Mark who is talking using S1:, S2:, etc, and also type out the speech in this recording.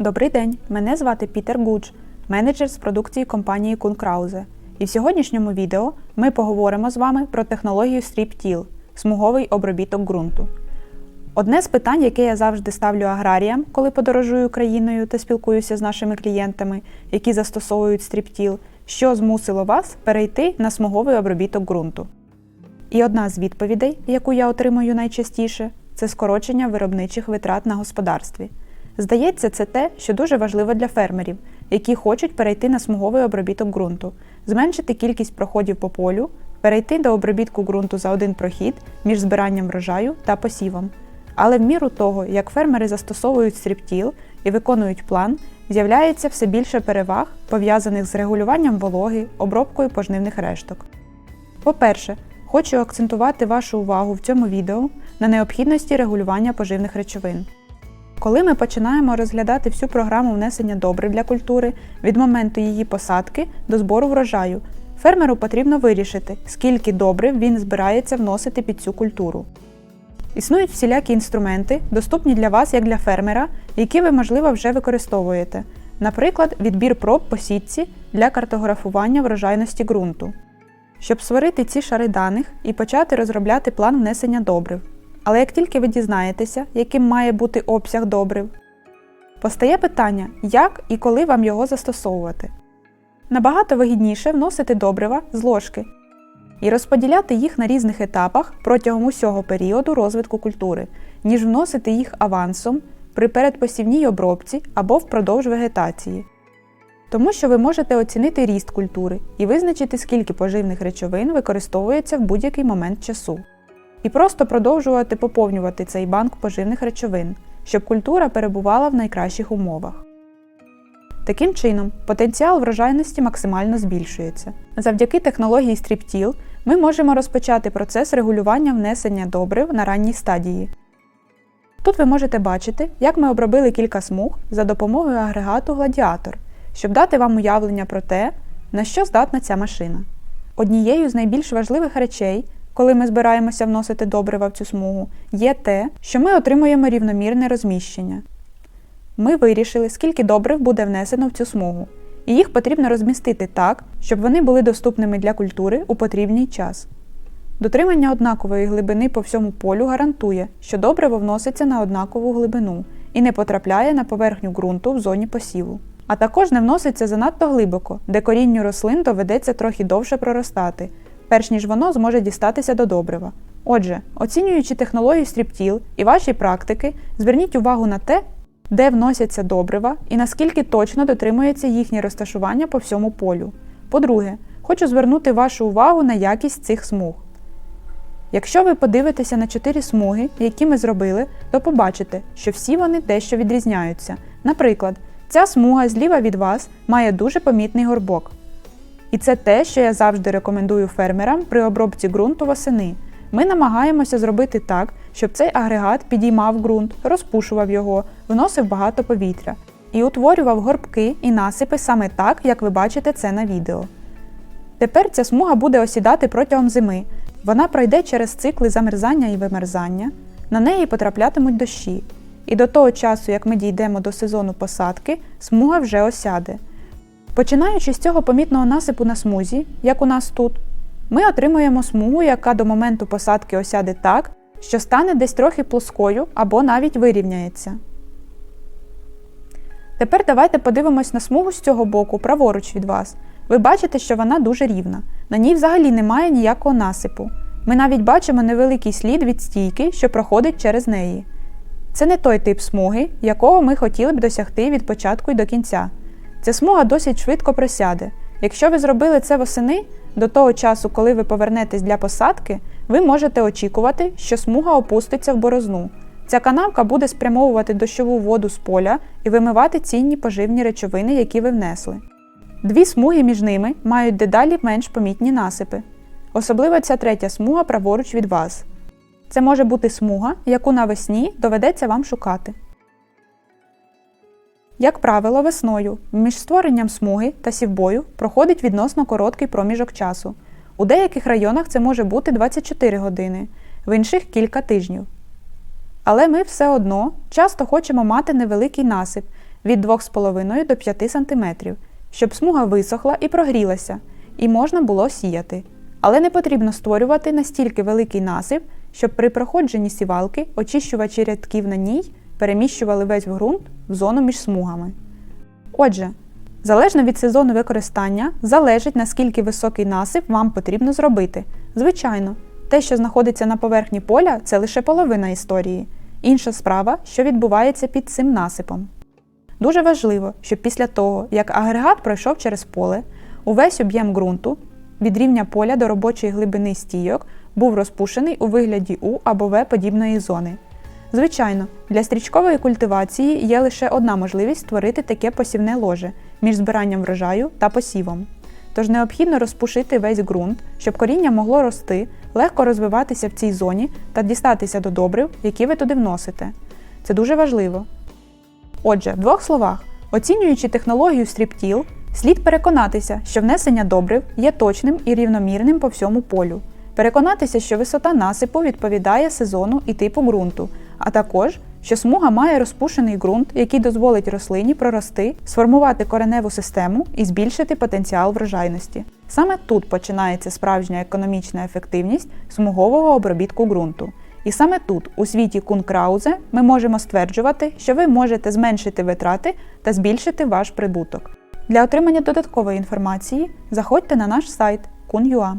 S1: Добрий день, мене звати Пітер Гудж, менеджер з продукції компанії Кункраузе. І в сьогоднішньому відео ми поговоримо з вами про технологію StripTill – смуговий обробіток ґрунту. Одне з питань, яке я завжди ставлю аграріям, коли подорожую країною та спілкуюся з нашими клієнтами, які застосовують StripTill, що змусило вас перейти на смуговий обробіток ґрунту. І одна з відповідей, яку я отримую найчастіше, це скорочення виробничих витрат на господарстві. Здається, це те, що дуже важливо для фермерів, які хочуть перейти на смуговий обробіток ґрунту, зменшити кількість проходів по полю, перейти до обробітку ґрунту за один прохід між збиранням врожаю та посівом. Але в міру того, як фермери застосовують стріптіл і виконують план, з'являється все більше переваг, пов'язаних з регулюванням вологи, обробкою пожнивних решток. По-перше, хочу акцентувати вашу увагу в цьому відео на необхідності регулювання поживних речовин. Коли ми починаємо розглядати всю програму внесення добрив для культури від моменту її посадки до збору врожаю, фермеру потрібно вирішити, скільки добрив він збирається вносити під цю культуру. Існують всілякі інструменти, доступні для вас як для фермера, які ви, можливо, вже використовуєте. Наприклад, відбір проб по сітці для картографування врожайності ґрунту. Щоб створити ці шари даних і почати розробляти план внесення добрив. Але як тільки ви дізнаєтеся, яким має бути обсяг добрив, постає питання, як і коли вам його застосовувати. Набагато вигідніше вносити добрива з ложки і розподіляти їх на різних етапах протягом усього періоду розвитку культури, ніж вносити їх авансом при передпосівній обробці або впродовж вегетації. Тому що ви можете оцінити ріст культури і визначити, скільки поживних речовин використовується в будь-який момент часу. І просто продовжувати поповнювати цей банк поживних речовин, щоб культура перебувала в найкращих умовах. Таким чином, потенціал врожайності максимально збільшується. Завдяки технології StripTill ми можемо розпочати процес регулювання внесення добрив на ранній стадії. Тут ви можете бачити, як ми обробили кілька смуг за допомогою агрегату Гладіатор, щоб дати вам уявлення про те, на що здатна ця машина. Однією з найбільш важливих речей, коли ми збираємося вносити добрива в цю смугу, є те, що ми отримуємо рівномірне розміщення. Ми вирішили, скільки добрив буде внесено в цю смугу, і їх потрібно розмістити так, щоб вони були доступними для культури у потрібний час. Дотримання однакової глибини по всьому полю гарантує, що добриво вноситься на однакову глибину і не потрапляє на поверхню ґрунту в зоні посіву. А також не вноситься занадто глибоко, де корінню рослин доведеться трохи довше проростати, перш ніж воно зможе дістатися до добрива. Отже, оцінюючи технологію стріптіл і ваші практики, зверніть увагу на те, де вносяться добрива і наскільки точно дотримується їхнє розташування по всьому полю. По-друге, хочу звернути вашу увагу на якість цих смуг. Якщо ви подивитеся на чотири смуги, які ми зробили, то побачите, що всі вони дещо відрізняються. Наприклад, ця смуга зліва від вас має дуже помітний горбок. І це те, що я завжди рекомендую фермерам при обробці ґрунту восени. Ми намагаємося зробити так, щоб цей агрегат підіймав ґрунт, розпушував його, вносив багато повітря і утворював горбки і насипи саме так, як ви бачите це на відео. Тепер ця смуга буде осідати протягом зими. Вона пройде через цикли замерзання і вимерзання, на неї потраплятимуть дощі. І до того часу, як ми дійдемо до сезону посадки, смуга вже осяде. Починаючи з цього помітного насипу на смузі, як у нас тут, ми отримуємо смугу, яка до моменту посадки осяде так, що стане десь трохи плоскою або навіть вирівняється. Тепер давайте подивимось на смугу з цього боку, праворуч від вас. Ви бачите, що вона дуже рівна. На ній взагалі немає ніякого насипу. Ми навіть бачимо невеликий слід від стійки, що проходить через неї. Це не той тип смуги, якого ми хотіли б досягти від початку і до кінця. Ця смуга досить швидко просяде. Якщо ви зробили це восени, до того часу, коли ви повернетесь для посадки, ви можете очікувати, що смуга опуститься в борозну. Ця канавка буде спрямовувати дощову воду з поля і вимивати цінні поживні речовини, які ви внесли. Дві смуги між ними мають дедалі менш помітні насипи. Особливо ця третя смуга праворуч від вас. Це може бути смуга, яку навесні доведеться вам шукати. Як правило, весною між створенням смуги та сівбою проходить відносно короткий проміжок часу. У деяких районах це може бути 24 години, в інших кілька тижнів. Але ми все одно часто хочемо мати невеликий насип, від 2,5 до 5 см, щоб смуга висохла і прогрілася, і можна було сіяти. Але не потрібно створювати настільки великий насип, щоб при проходженні сівалки очищувачі рядків на ній переміщували весь ґрунт в зону між смугами. Отже, залежно від сезону використання, залежить наскільки високий насип вам потрібно зробити. Звичайно, те, що знаходиться на поверхні поля, це лише половина історії. Інша справа, що відбувається під цим насипом. Дуже важливо, щоб після того, як агрегат пройшов через поле, увесь об'єм ґрунту від рівня поля до робочої глибини стійок був розпушений у вигляді У або В подібної зони. Звичайно, для стрічкової культивації є лише одна можливість створити таке посівне ложе між збиранням врожаю та посівом. Тож необхідно розпушити весь ґрунт, щоб коріння могло рости, легко розвиватися в цій зоні та дістатися до добрив, які ви туди вносите. Це дуже важливо. Отже, в двох словах, оцінюючи технологію стріптіл, слід переконатися, що внесення добрив є точним і рівномірним по всьому полю. Переконатися, що висота насипу відповідає сезону і типу ґрунту, а також, що смуга має розпушений ґрунт, який дозволить рослині прорости, сформувати кореневу систему і збільшити потенціал врожайності. Саме тут починається справжня економічна ефективність смугового обробітку ґрунту. І саме тут, у світі Кункраузе, ми можемо стверджувати, що ви можете зменшити витрати та збільшити ваш прибуток. Для отримання додаткової інформації заходьте на наш сайт kun.ua.